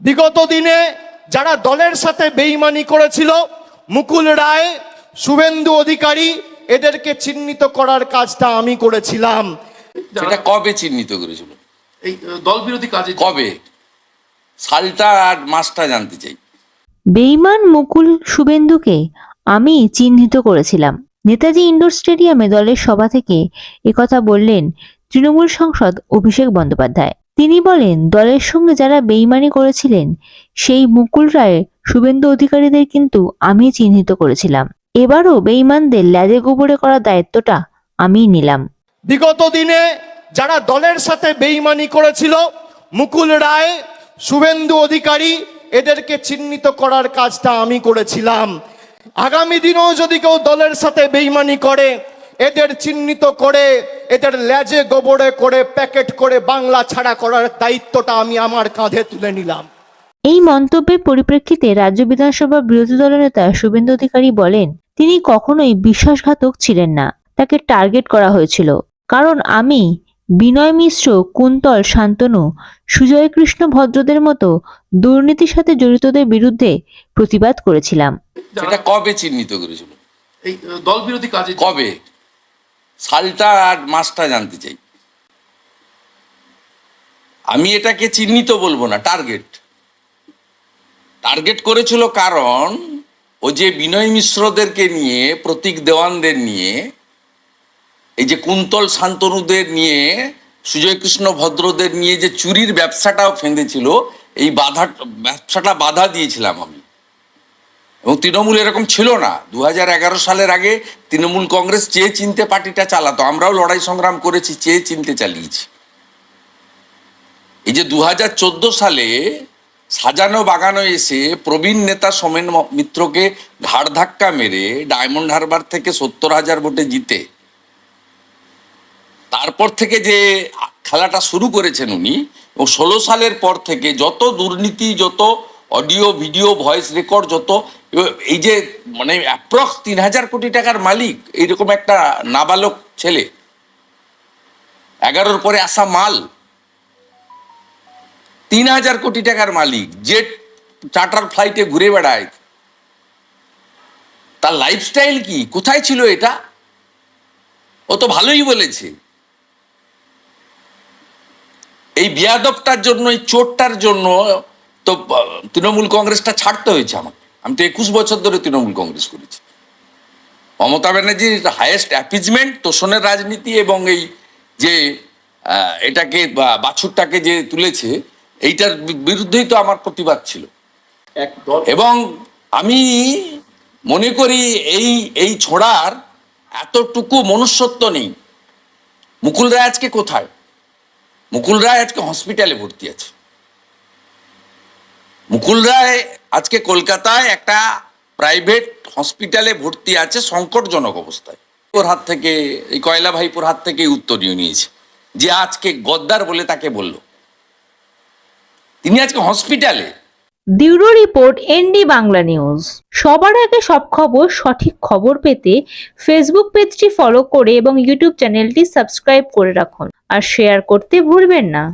বিগত দিনে যারা দলের সাথে বেইমানি করেছিল মুকুল রায় শুভেন্দু অধিকারী এদেরকে চিহ্নিত করার কাজটা আমি করেছিলাম। সেটা কবে চিহ্নিত করেছিল? এই দল বিরোধী কাজে কবে? সালটা আর মাসটা জানতে চাই। বেইমান মুকুল শুভেন্দুকে আমি চিহ্নিত করেছিলাম। নেতাজি ইন্ডোর স্টেডিয়ামে দলের সভা থেকে একথা বললেন তৃণমূল সাংসদ অভিষেক বন্দ্যোপাধ্যায়। তিনি বলেন, দলের সঙ্গে যারা বেইমানি করেছিলেন, সেই মুকুল রায় শুভেন্দু অধিকারীদের কিন্তু আমি চিহ্নিত করেছিলাম। এবারও বেইমানদের ল্যাজে গোবরে করার দায়িত্বটা আমিই নিলাম। বিগত দিনে যারা দলের সাথে বেইমানি করেছিল, মুকুল রায়, শুভেন্দু অধিকারী, এদেরকে চিহ্নিত করার কাজটা আমি করেছিলাম। আগামী দিনেও যদি কেউ দলের সাথে বেইমানি করে এদের চিহ্নিত করে এদের ল্যাজে গোবরে করে প্যাকেট করে বাংলা ছাড়া করার দায়িত্বটা আমি আমার কাঁধে তুলে নিলাম। এই মন্তব্যের পরিপ্রেক্ষিতে রাজ্য বিধানসভার বিরোধী দলনেতা শুভেন্দু অধিকারী বলেন তিনি কখনোই বিশ্বাসঘাতক ছিলেন না। তাকে টার্গেট করা হয়েছিল। কারণ আমি বিনয় মিশ্র কুন্তল শান্তনু সুজয় কৃষ্ণ ভদ্রদের মতো দুর্নীতির সাথে জড়িতদের বিরুদ্ধে প্রতিবাদ করেছিলাম। সেটা কবে চিহ্নিত করেছিল? এই দল বিরোধী কাজে কবে? সালটা আর মাসটা জানতে চাই। আমি এটাকে চিহ্নিত বলব না টার্গেট টার্গেট করেছিল কারণ, ও যে বিনয় মিশ্রদেরকে নিয়ে, প্রতীক দেওয়ানদের নিয়ে, এই যে কুন্তল শান্তনুদের নিয়ে সুজয় কৃষ্ণ ভদ্রদের নিয়ে যে চুরির ব্যবসাটাও ফেঁদেছিল, এই বাধা, ব্যবসাটা বাধা দিয়েছিলাম আমি। এবং তৃণমূল এরকম ছিল না। দু হাজার এগারো সালের আগে তৃণমূল কংগ্রেস চেয়ে চিনতে পার্টিটা চালাতো, আমরাও লড়াই সংগ্রাম করেছি চেয়ে চিনতে চালিয়েছি। এই যে দু হাজার চোদ্দ সালে সাজানো বাগানো এসে প্রবীণ নেতা সোমেন মিত্রকে ঘাড় ধাক্কা মেরে ডায়মন্ড হারবার থেকে সত্তর হাজার ভোটে জিতে, তারপর থেকে যে খেলাটা শুরু করেছেন উনি, এবং ষোলো সালের পর থেকে যত দুর্নীতি, যত অডিও, ভিডিও, ভয়েস রেকর্ড, যত এই যে মানে অ্যাপ্রক্স তিন হাজার কোটি টাকার মালিক, এইরকম একটা নাবালক ছেলে, এগারোর পরে আসা মাল তিন হাজার কোটি টাকার মালিক জেট চার্টার ফ্লাইটে ঘুরে বেড়ায়, তার লাইফস্টাইল কি? কোথায় ছিল এটা? ও তো ভালোই বলেছে। এই বিয়াদবটার জন্য, এই চোটটার জন্য তো তৃণমূল কংগ্রেসটা ছাড়তে হয়েছে আমাকে। আমি তো একুশ বছর ধরে তৃণমূল কংগ্রেস করেছি। মমতা ব্যানার্জির হায়েস্ট অ্যাপিজমেন্ট তোষণের রাজনীতি এবং এই যে এটাকে বা- বাছুরটাকে যে তুলেছে এইটার বিরুদ্ধেই তো আমার প্রতিবাদ ছিল। এবং আমি মনে করি এই এই ছোড়ার এতটুকু মনুষ্যত্ব নেই। মুকুল রায় আজকে কোথায়? মুকুল রায় আজকে হসপিটালে ভর্তি আছে। মুকুল রায় আজকে কলকাতায় একটা প্রাইভেট হসপিটালে ভর্তি আছে, সংকটজনক অবস্থায়। ওর হাত থেকে, এই কয়লা ভাইপুর হাত থেকে উত্তরীয় নিয়েছে। যে আজকে গদ্দার বলে তাকে বলল। তিনি আজকে হসপিটালে bureau report, ND Bangla news. সবার আগে সব খবর, সঠিক খবর পেতে ফেসবুক পেজটি ফলো করে এবং ইউটিউব চ্যানেলটি সাবস্ক্রাইব করে রাখুন। আর শেয়ার করতে ভুলবেন না।